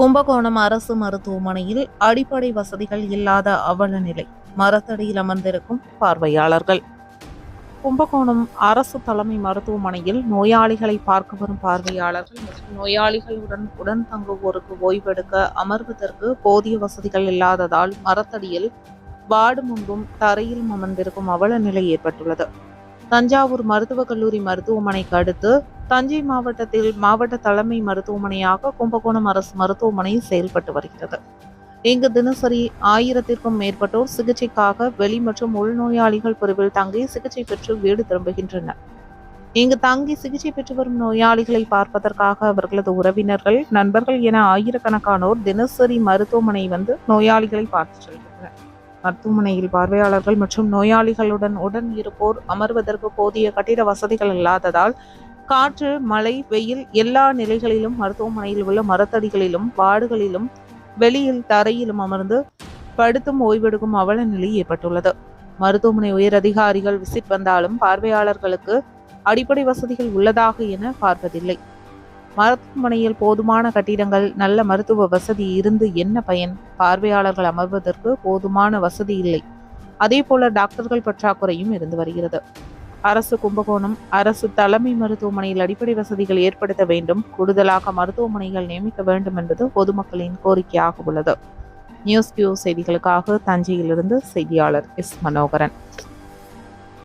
கும்பகோணம் அரசு மருத்துவமனையில் அடிப்படை வசதிகள் இல்லாத அவல நிலை. மரத்தடியில் அமர்ந்திருக்கும் பார்வையாளர்கள். கும்பகோணம் அரசு தலைமை மருத்துவமனையில் நோயாளிகளை பார்க்க வரும் பார்வையாளர்கள் மற்றும் நோயாளிகளுடன் உடன் தங்குவோருக்கு ஓய்வெடுக்க அமர்வதற்கு போதிய வசதிகள் இல்லாததால் மரத்தடியில் வார்டு முன்பும் தரையில் அமர்ந்திருக்கும் அவல நிலை ஏற்பட்டுள்ளது. தஞ்சாவூர் மருத்துவக் கல்லூரி மருத்துவமனைக்கு அடுத்து தஞ்சை மாவட்டத்தில் மாவட்ட தலைமை மருத்துவமனையாக கும்பகோணம் அரசு மருத்துவமனை செயல்பட்டு வருகிறது. இங்கு தினசரி ஆயிரத்திற்கும் மேற்பட்டோர் சிகிச்சைக்காக வெளி மற்றும் உள்நோயாளிகள் பிரிவில் தங்கி சிகிச்சை பெற்று வீடு திரும்புகின்றனர். இங்கு தங்கி சிகிச்சை பெற்று வரும் நோயாளிகளை பார்ப்பதற்காக அவர்களது உறவினர்கள் நண்பர்கள் என ஆயிரக்கணக்கானோர் தினசரி மருத்துவமனை வந்து நோயாளிகளை பார்த்து செல்கின்றனர். மருத்துவமனையில் பார்வையாளர்கள் மற்றும் நோயாளிகளுடன் உடன் இருப்போர் அமர்வதற்கு போதிய கட்டிட வசதிகள் இல்லாததால் காற்று மழை வெயில் எல்லா நிலைகளிலும் மருத்துவமனையில் உள்ள மரத்தடிகளிலும் வார்டுகளிலும் வெளியில் தரையிலும் அமர்ந்து படுத்தும் ஓய்வெடுக்கும் அவல நிலை ஏற்பட்டுள்ளது. மருத்துவமனை உயர் அதிகாரிகள் விசிட் வந்தாலும் பார்வையாளர்களுக்கு அடிப்படை வசதிகள் உள்ளதாக என பார்ப்பதில்லை. மருத்துவமனையில் போதுமான கட்டிடங்கள் நல்ல மருத்துவ வசதி இருந்து என்ன பயன்? பார்வையாளர்கள் அமர்வதற்கு போதுமான வசதி இல்லை. அதே போல டாக்டர்கள் பற்றாக்குறையும் இருந்து வருகிறது. அரசு கும்பகோணம் அரசு தலைமை மருத்துவமனையில் அடிப்படை வசதிகள் ஏற்படுத்த வேண்டும். கூடுதலாக மருத்துவமனைகள் நியமிக்க வேண்டும் என்பது பொதுமக்களின் கோரிக்கையாக உள்ளது. நியூஸ் கியூ செய்திகளுக்காக தஞ்சையிலிருந்து செய்தியாளர் எஸ் மனோகரன்.